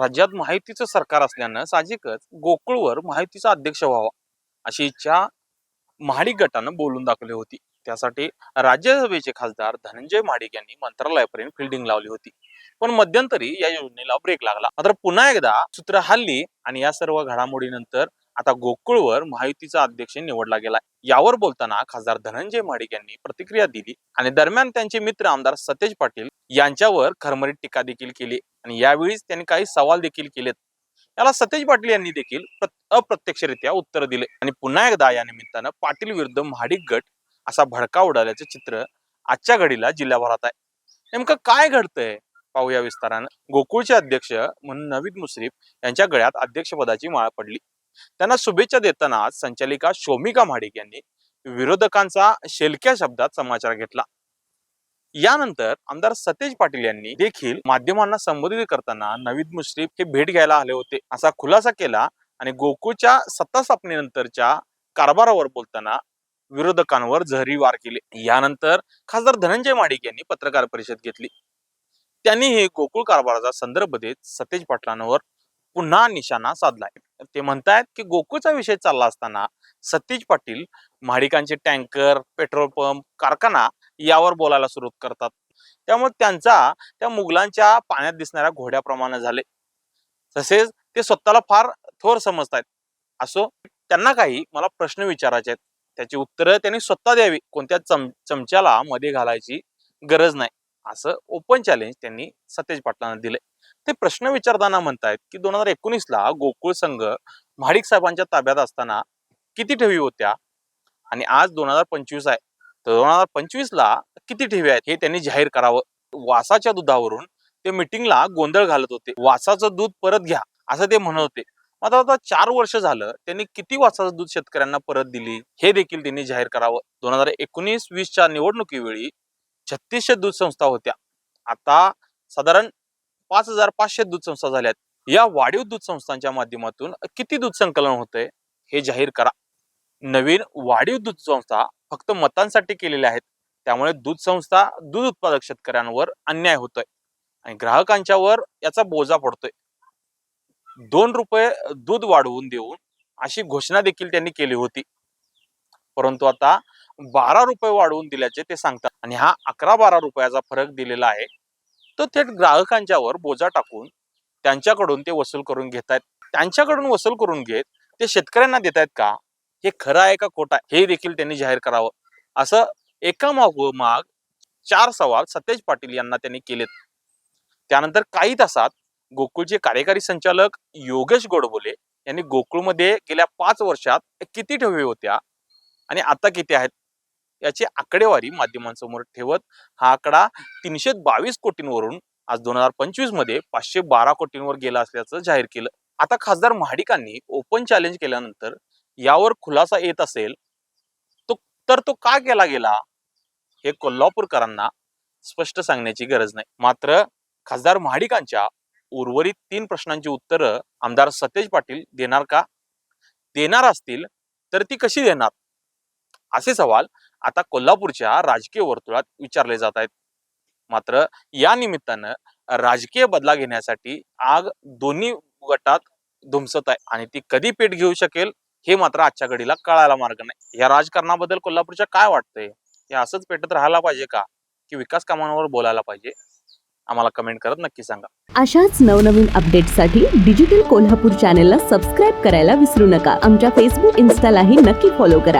राज्यात माहितीचं सरकार असल्यानं साहजिकच गोकुळवर माहितीचा अध्यक्ष व्हावा अशी इच्छा महाडिक गटानं बोलून दाखवली होती. त्यासाठी राज्यसभेचे खासदार धनंजय महाडिक यांनी मंत्रालयापर्यंत फिल्डिंग लावली होती. पण मध्यंतरी या योजनेला ब्रेक लागला. मात्र पुन्हा एकदा सूत्र हल्ली आणि या सर्व घडामोडीनंतर आता गोकुळवर माहितीचा अध्यक्ष निवडला गेला यावर बोलताना खासदार धनंजय महाडिक यांनी प्रतिक्रिया दिली आणि दरम्यान त्यांचे मित्र आमदार सतेज पाटील यांच्यावर खरमरीत टीका देखील केली. आणि यावेळीच त्यांनी काही सवाल देखील केलेत. याला सतेज पाटील यांनी देखील अप्रत्यक्षरित्या उत्तर दिले. आणि पुन्हा एकदा या निमित्तानं पाटील विरुद्ध महाडिक गट असा भडका उडाल्याचं चित्र आजच्या घडीला जिल्ह्याभरात आहे. नेमकं काय घडतंय? पाहूया विस्तारानं. गोकुळचे अध्यक्ष म्हणून नवीद मुश्रीफ यांच्या गळ्यात अध्यक्षपदाची माळ पडली. त्यांना शुभेच्छा देताना संचालिका शोमिका महाडिक यांनी विरोधकांचा शेलक्या शब्दात समाचार घेतला. यानंतर आमदार सतेज पाटील यांनी देखील माध्यमांना संबोधित करताना नवीद मुश्रीफ हे भेट घ्यायला आले होते. असा खुलासा केला आणि गोकुळच्या सत्ता स्थापनेनंतरच्या कारभारावर बोलताना विरोधकांवर जहरी वार केले. यानंतर खासदार धनंजय माडिक यांनी पत्रकार परिषद घेतली. त्यांनी हे गोकुळ कारभाराचा संदर्भ देत सतेज पाटलांवर पुन्हा निशाणा साधला ते म्हणतायत की गोकुळचा विषय चालला असताना सतेज पाटील महाडिकांचे टँकर पेट्रोल पंप कारखाना यावर बोलायला सुरुवात करतात. त्यामुळे त्यांचा त्या मुघलांच्या पाण्यात दिसणाऱ्या घोड्याप्रमाणे झाले. तसेच ते स्वतःला फार थोर समजतायत. असो त्यांना काही मला प्रश्न विचारायचे आहेत. त्याची उत्तरं त्यांनी स्वतः द्यावी. कोणत्या चम चमच्याला मध्ये घालायची गरज नाही. असं ओपन चॅलेंज त्यांनी सतेज पाटलांना दिले ते प्रश्न विचारताना म्हणतायत की दोन हजार एकोणीसला गोकुळ संघ महाडिक साहेबांच्या ताब्यात असताना किती ठेवी होत्या? आणि आज दोन हजार पंचवीस आहे. तर दोन हजार पंचवीसला किती ठेवी आहेत? हे त्यांनी जाहीर करावं. वासाच्या दुधावरून ते मिटिंगला गोंधळ घालत होते. वासाचं दूध परत घ्या असं ते म्हणत होते. मात्र आता चार वर्ष झालं त्यांनी किती वासाचं दूध शेतकऱ्यांना परत दिली? हे देखील त्यांनी जाहीर करावं. दोन हजार एकोणीस वीसच्या निवडणुकीवेळी छत्तीसशे दूध संस्था होत्या. आता साधारण पाच हजार पाचशे दूध संस्था झाल्यात. या वाढीव दूध संस्थांच्या माध्यमातून किती दूध संकलन होतंय हे जाहीर करा. नवीन वाढीव दूध संस्था फक्त मतांसाठी केलेल्या आहेत. त्यामुळे दूध संस्था दूध उत्पादक शेतकऱ्यांवर अन्याय होतोय. आणि ग्राहकांच्यावर याचा बोजा पडतोय. दोन रुपये दूध वाढवून देऊन अशी घोषणा देखील त्यांनी केली होती. परंतु आता बारा रुपये वाढवून दिल्याचे ते सांगतात. आणि हा अकरा बारा रुपयाचा फरक दिलेला आहे. तो थेट ग्राहकांच्यावर बोजा टाकून त्यांच्याकडून ते वसूल करून घेत आहेत त्यांच्याकडून वसूल करून घेत ते शेतकऱ्यांना देत आहेत का? हे खरं आहे का खोटा हे देखील त्यांनी जाहीर करावं. असं एका माग चार सवाल सतेज पाटील यांना त्यांनी केलेत. त्यानंतर काही तासात गोकुळचे कार्यकारी संचालक योगेश गोडबोले यांनी गोकुळमध्ये गेल्या पाच वर्षात किती ठेवी होत्या? आणि आता किती आहेत? याची आकडेवारी माध्यमांसमोर ठेवत हा आकडा तीनशे बावीस कोटींवरून आज दोन हजार पंचवीसमध्ये पाचशे बारा कोटींवर गेला असल्याचं जाहीर केलं. आता खासदार महाडिकांनी ओपन चॅलेंज केल्यानंतर यावर खुलासा येत असेल तो तर तो का केला गेला? हे कोल्हापूरकरांना स्पष्ट सांगण्याची गरज नाही. मात्र खासदार महाडिकांच्या उर्वरित तीन प्रश्नांची उत्तरं आमदार सतेज पाटील देणार का? देणार असतील तर ती कशी देणार? असे सवाल आता कोल्हापूरच्या राजकीय वर्तुळात विचारले जात आहेत. मात्र या निमित्तानं राजकीय बदला घेण्यासाठी आग दोन्ही गटात धुमसत आहे आणि ती कधी पेट घेऊ शकेल हे मात्र आजच्या घडीला कळायला मार्ग नाही. या राजकारणाबद्दल कोल्हापूरच्या काय वाटतंय? हे असंच पेटत राहायला पाहिजे का? की विकास कामांवर बोलायला पाहिजे? आम्हाला कमेंट करत नक्की सांगा. अशाच नवनवीन अपडेटसाठी डिजिटल कोल्हापूर चॅनेलला सबस्क्राईब करायला विसरू नका. आमच्या फेसबुक इन्स्टालाही नक्की फॉलो करा.